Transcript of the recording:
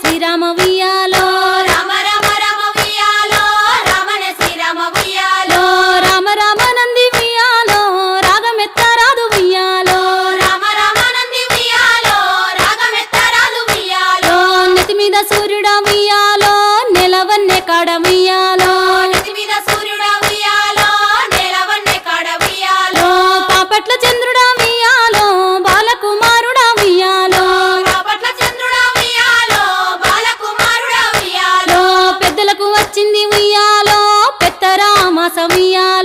శ్రీరామ ఉయ్యాలో రామ రామ రామ ఉయ్యాలో రమణ శ్రీరామ ఉయ్యాలో రామ రామ నంది ఉయ్యాలో రాగమెత్తరాదు ఉయ్యాలో రామ రామ నంది ఉయ్యాలో రాగమెత్తరాదు ఉయ్యాలో నెత్తి మీద సూర్యుడా మోగింది ఉయ్యాలో పెత్తరామ సమయాలు